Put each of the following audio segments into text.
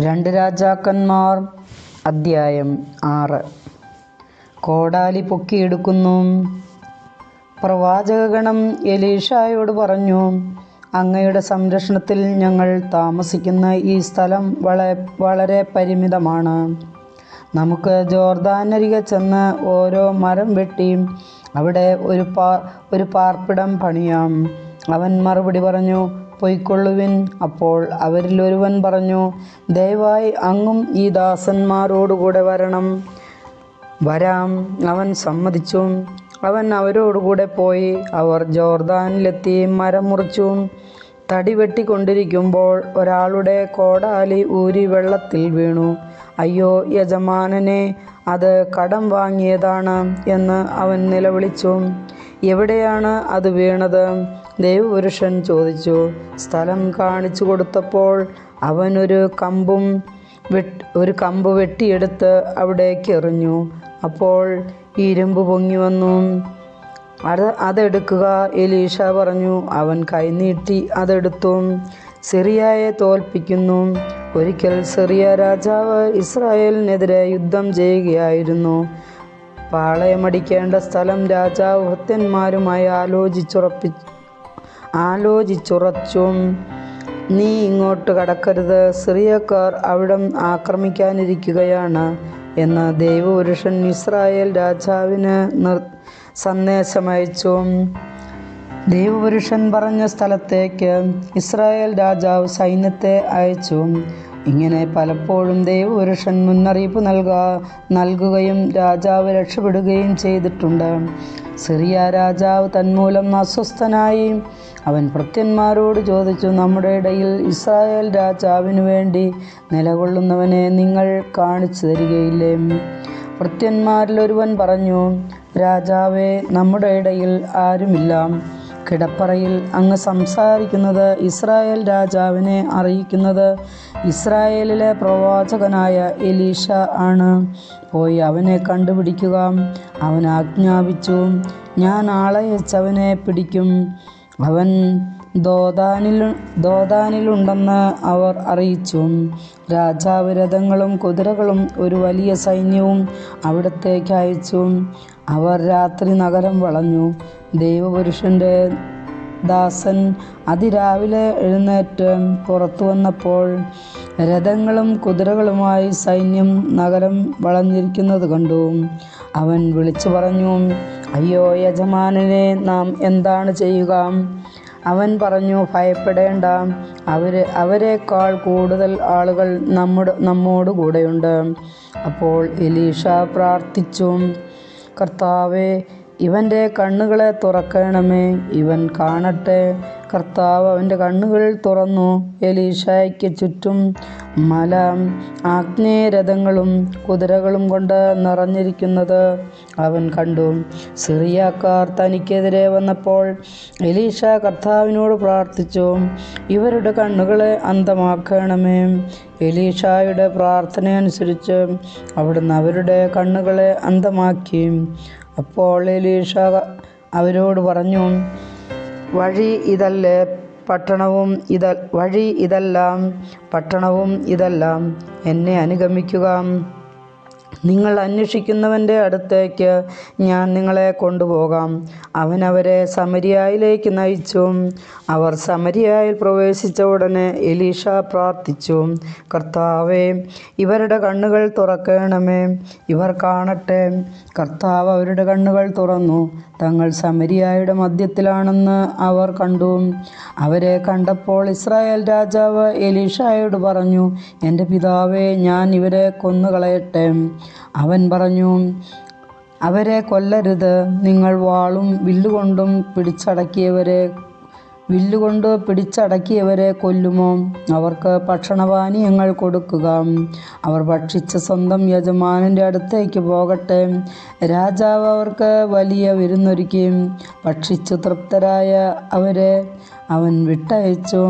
രണ്ട് രാജാക്കന്മാർ അദ്ധ്യായം ആറ്. കോടാലി പൊക്കിയെടുക്കുന്നു. പ്രവാചകഗണം എലീഷായോട് പറഞ്ഞു അങ്ങയുടെ സംരക്ഷണത്തിൽ ഞങ്ങൾ താമസിക്കുന്ന ഈ സ്ഥലം വള വളരെ പരിമിതമാണ്. നമുക്ക് ജോർദാനരികെ ചെന്ന് ഓരോ മരം വെട്ടി അവിടെ ഒരു പാ ഒരു പാർപ്പിടം പണിയാം. അവൻ മറുപടി പറഞ്ഞു പൊയ്ക്കൊള്ളുവിൻ. അപ്പോൾ അവരിൽ ഒരുവൻ പറഞ്ഞു ദയവായി അങ്ങും ഈ ദാസന്മാരോടുകൂടെ വരണം. വരാം. അവൻ സമ്മതിച്ചു. അവൻ അവരോടുകൂടെ പോയി. അവർ ജോർദാനിലെത്തി മരം മുറിച്ചു. തടി വെട്ടിക്കൊണ്ടിരിക്കുമ്പോൾ ഒരാളുടെ കോടാലി ഊരി വെള്ളത്തിൽ വീണു. അയ്യോ യജമാനനെ അത് കടം വാങ്ങിയതാണ് എന്ന് അവൻ നിലവിളിച്ചു. എവിടെയാണ് അത് വീണത്? ദൈവപുരുഷൻ ചോദിച്ചു സ്ഥലം കാണിച്ചു കൊടുത്തപ്പോൾ അവനൊരു കമ്പും ഒരു കമ്പ് വെട്ടിയെടുത്ത് അവിടേക്ക് എറിഞ്ഞു. അപ്പോൾ ഇരുമ്പ് പൊങ്ങി വന്നു. അത് അതെടുക്കുക. എലീഷ പറഞ്ഞു അവൻ കൈനീട്ടി അതെടുത്തു. സിറിയയെ തോൽപ്പിക്കുന്നു. ഒരിക്കൽ സിറിയ രാജാവ് ഇസ്രായേലിനെതിരെ യുദ്ധം ചെയ്യുകയായിരുന്നു. പാളയമടിക്കേണ്ട സ്ഥലം രാജാവ് ഭൃത്യന്മാരുമായി ആലോചിച്ചുറപ്പി ആലോചിച്ചുറച്ചു നീ ഇങ്ങോട്ട് കടക്കരുത്. സിറിയക്കാർ അവിടം ആക്രമിക്കാനിരിക്കുകയാണ് എന്ന് ദൈവപുരുഷൻ ഇസ്രായേൽ രാജാവിന് നിർ സന്ദേശമയച്ചു. ദൈവപുരുഷൻ പറഞ്ഞ സ്ഥലത്തേക്ക് ഇസ്രായേൽ രാജാവ് സൈന്യത്തെ അയച്ചു. ഇങ്ങനെ പലപ്പോഴും ദൈവപുരുഷൻ മുന്നറിയിപ്പ് നൽകാ നൽകുകയും രാജാവ് രക്ഷപ്പെടുകയും ചെയ്തിട്ടുണ്ട്. സിറിയ രാജാവ് തന്മൂലം അസ്വസ്ഥനായി. അവൻ ഭൃത്യന്മാരോട് ചോദിച്ചു നമ്മുടെ ഇടയിൽ ഇസ്രായേൽ രാജാവിനു വേണ്ടി നിലകൊള്ളുന്നവനെ നിങ്ങൾ കാണിച്ചു തരികയില്ലേ? ഭൃത്യന്മാരിലൊരുവൻ പറഞ്ഞു രാജാവേ നമ്മുടെ ഇടയിൽ ആരുമില്ല. കിടപ്പറയിൽ അങ്ങ് സംസാരിക്കുന്നത് ഇസ്രായേൽ രാജാവിനെ അറിയിക്കുന്നത് ഇസ്രായേലിലെ പ്രവാചകനായ എലീഷ ആണ്. പോയി അവനെ കണ്ടുപിടിക്കുക. അവൻ ആജ്ഞാപിച്ചു ഞാൻ ആളയച്ചവനെ പിടിക്കും. അവൻ ദോദാനിൽ ദോദാനിലുണ്ടെന്ന് അവർ അറിയിച്ചു. രാജാവ് രഥങ്ങളും കുതിരകളും ഒരു വലിയ സൈന്യവും അവിടത്തേക്ക് അയച്ചു. അവർ രാത്രി നഗരം വളഞ്ഞു. ദൈവപുരുഷന്റെ ദാസൻ അതിരാവിലെ എഴുന്നേറ്റ് പുറത്തു വന്നപ്പോൾ രഥങ്ങളും കുതിരകളുമായി സൈന്യം നഗരം വളഞ്ഞിരിക്കുന്നത് കണ്ടു. അവൻ വിളിച്ചു പറഞ്ഞു അയ്യോ യജമാനനെ നാം എന്താണ് ചെയ്യുക? അവൻ പറഞ്ഞു ഭയപ്പെടേണ്ട. അവർ അവരെക്കാൾ കൂടുതൽ ആളുകൾ നമ്മുടെ നമ്മോട് കൂടെയുണ്ട്. അപ്പോൾ എലീഷ പ്രാർത്ഥിച്ചു കർത്താവെ ഇവന്റെ കണ്ണുകളെ തുറക്കണമേ. ഇവൻ കാണട്ടെ. കർത്താവ് അവന്റെ കണ്ണുകൾ തുറന്നു എലീഷായ്ക്ക് ചുറ്റും മല ആഗ്നേയരഥങ്ങളും കുതിരകളും കൊണ്ട് നിറഞ്ഞിരിക്കുന്നത് അവൻ കണ്ടു. സിറിയാക്കാർ തനിക്കെതിരെ വന്നപ്പോൾ എലീഷ കർത്താവിനോട് പ്രാർത്ഥിച്ചു ഇവരുടെ കണ്ണുകളെ അന്തമാക്കണമേ എലീഷായുടെ പ്രാർത്ഥനയനുസരിച്ച് അവിടുന്ന് അവരുടെ കണ്ണുകളെ അന്തമാക്കി അപ്പോൾ എലീഷ അവരോട് പറഞ്ഞു വഴി ഇതല്ലേ പട്ടണവും ഇത വഴി ഇതെല്ലാം പട്ടണവും ഇതെല്ലാം എന്നെ അനുഗമിക്കുക. നിങ്ങൾ അന്വേഷിക്കുന്നവന്റെ അടുത്തേക്ക് ഞാൻ നിങ്ങളെ കൊണ്ടുപോകാം. അവൻ അവരെ സമരിയായിലേക്ക് നയിച്ചു. അവർ സമരിയായിൽ പ്രവേശിച്ച ഉടനെ എലീഷ പ്രാർത്ഥിച്ചു കർത്താവേ ഇവരുടെ കണ്ണുകൾ തുറക്കണമേ. ഇവർ കാണട്ടെ. കർത്താവ് അവരുടെ കണ്ണുകൾ തുറന്നു. തങ്ങൾ സമരിയായുടെ മധ്യത്തിലാണെന്ന് അവർ കണ്ടു. അവരെ കണ്ടപ്പോൾ ഇസ്രായേൽ രാജാവ് എലീഷായോട് പറഞ്ഞു എന്റെ പിതാവേ ഞാൻ ഇവരെ കൊന്നുകളയട്ടെ. അവൻ പറഞ്ഞു അവരെ കൊല്ലരുത്. നിങ്ങൾ വാളും വില്ലുകൊണ്ടും പിടിച്ചടക്കിയവരെ വില്ലുകൊണ്ട് പിടിച്ചടക്കിയവരെ കൊല്ലുമോ? അവർക്ക് ഭക്ഷണപാനീയങ്ങൾ കൊടുക്കുക. അവർ ഭക്ഷിച്ച് സ്വന്തം യജമാനന്റെ അടുത്തേക്ക് പോകട്ടെ. രാജാവ് അവർക്ക് വലിയ വിരുന്നൊരുക്കി. ഭക്ഷിച്ചു തൃപ്തരായ അവരെ അവൻ വിട്ടയച്ചു.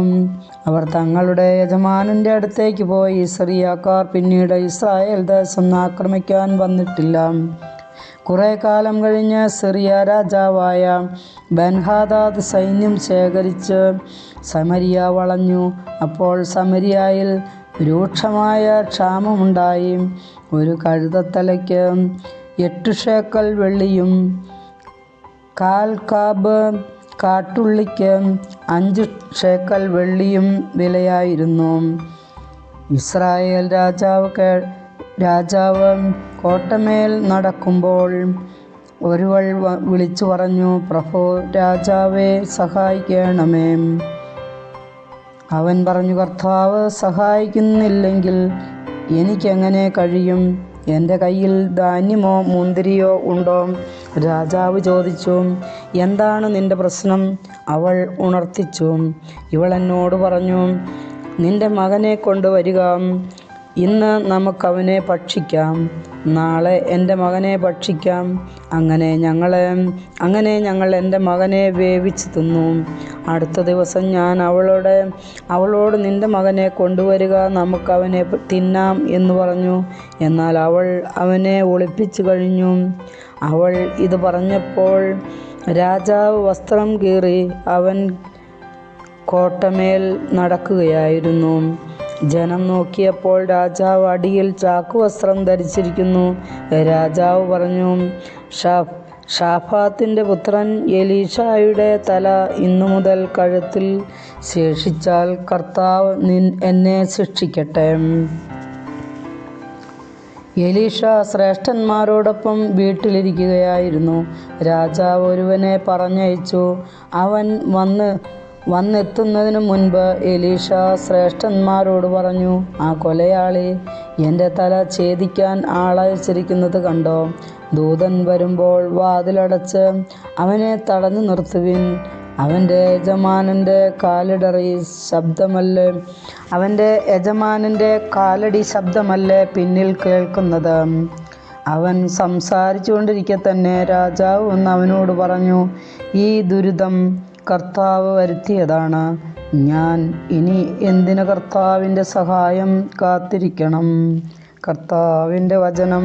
അവർ തങ്ങളുടെ യജമാനന്റെ അടുത്തേക്ക് പോയി. സിറിയാക്കാർ പിന്നീട് ഇസ്രായേൽ ദേശം ആക്രമിക്കാൻ വന്നിട്ടില്ല. കുറേ കാലം കഴിഞ്ഞ് സിറിയ രാജാവായ ബൻഹാദാദ് സൈന്യം ശേഖരിച്ച് സമരിയ വളഞ്ഞു. അപ്പോൾ സമരിയായിൽ രൂക്ഷമായ ക്ഷാമമുണ്ടായി. ഒരു കഴുതത്തലയ്ക്ക് എട്ട് ഷേക്കൽ വെള്ളിയും കാൽ കാബ് കാട്ടുള്ളിക്ക് അഞ്ച് ഷേക്കൽ വെള്ളിയും വിലയായിരുന്നു. ഇസ്രായേൽ രാജാവ് രാജാവ് കോട്ടമേൽ നടക്കുമ്പോൾ ഒരുവൾ വിളിച്ചു പറഞ്ഞു പ്രഭോ രാജാവെ സഹായിക്കണമേ. അവൻ പറഞ്ഞു കർത്താവ് സഹായിക്കുന്നില്ലെങ്കിൽ എനിക്കെങ്ങനെ കഴിയും? എന്റെ കയ്യിൽ ധാന്യമോ മുന്തിരിയോ ഉണ്ടോ? രാജാവ് ചോദിച്ചു എന്താണ് നിന്റെ പ്രശ്നം? അവൾ ഉണർത്തിച്ചു ഇവൾ എന്നോട് പറഞ്ഞു നിന്റെ മകനെ കൊണ്ടുവരിക. ഇന്ന് നമുക്കവനെ ഭക്ഷിക്കാം. നാളെ എന്റെ മകനെ ഭക്ഷിക്കാം. അങ്ങനെ ഞങ്ങളെ അങ്ങനെ ഞങ്ങൾ എന്റെ മകനെ വേവിച്ച് തിന്നു. അടുത്ത ദിവസം ഞാൻ അവളോട് അവളോട് നിന്റെ മകനെ കൊണ്ടുവരിക നമുക്കവനെ തിന്നാം എന്ന് പറഞ്ഞു. എന്നാൽ അവൾ അവനെ ഒളിപ്പിച്ചു കഴിഞ്ഞു. അവൾ ഇത് പറഞ്ഞപ്പോൾ രാജാവ് വസ്ത്രം കീറി അവൻ കോട്ടമേൽ നടക്കുകയായിരുന്നു. ജനം നോക്കിയപ്പോൾ രാജാവ് അടിയിൽ ചാക്കുവസ്ത്രം ധരിച്ചിരിക്കുന്നു. രാജാവ് പറഞ്ഞു ഷാഫ് ഷാഫാത്തിന്റെ പുത്രൻ എലീഷായുടെ തല ഇന്നു മുതൽ കഴുത്തിൽ ശേഷിച്ചാൽ കർത്താവ് നിൻ എന്നെ ശിക്ഷിക്കട്ടെ എലീഷ ശ്രേഷ്ഠന്മാരോടൊപ്പം വീട്ടിലിരിക്കുകയായിരുന്നു. രാജാവ് ഒരുവനെ പറഞ്ഞയച്ചു. അവൻ വന്ന് വന്നെത്തുന്നതിന് മുൻപ് എലീഷ ശ്രേഷ്ഠന്മാരോട് പറഞ്ഞു ആ കൊലയാളി എന്റെ തല ഛേദിക്കാൻ ആളയച്ചിരിക്കുന്നത് കണ്ടോ? ദൂതൻ വരുമ്പോൾ വാതിലടച്ച് അവനെ തടഞ്ഞു നിർത്തുവിൻ. അവന്റെ യജമാനന്റെ കാലിടറി ശബ്ദമല്ലേ അവന്റെ യജമാനന്റെ കാലടി ശബ്ദമല്ലേ പിന്നിൽ കേൾക്കുന്നത്. അവൻ സംസാരിച്ചുകൊണ്ടിരിക്കെ തന്നെ രാജാവ് ഒന്ന് അവനോട് പറഞ്ഞു ഈ ദുരിതം കർത്താവ് വരുത്തിയതാണ്. ഞാൻ ഇനി എന്തിന് കർത്താവിന്റെ സഹായം കാത്തിരിക്കണം? കർത്താവിന്റെ വചനം.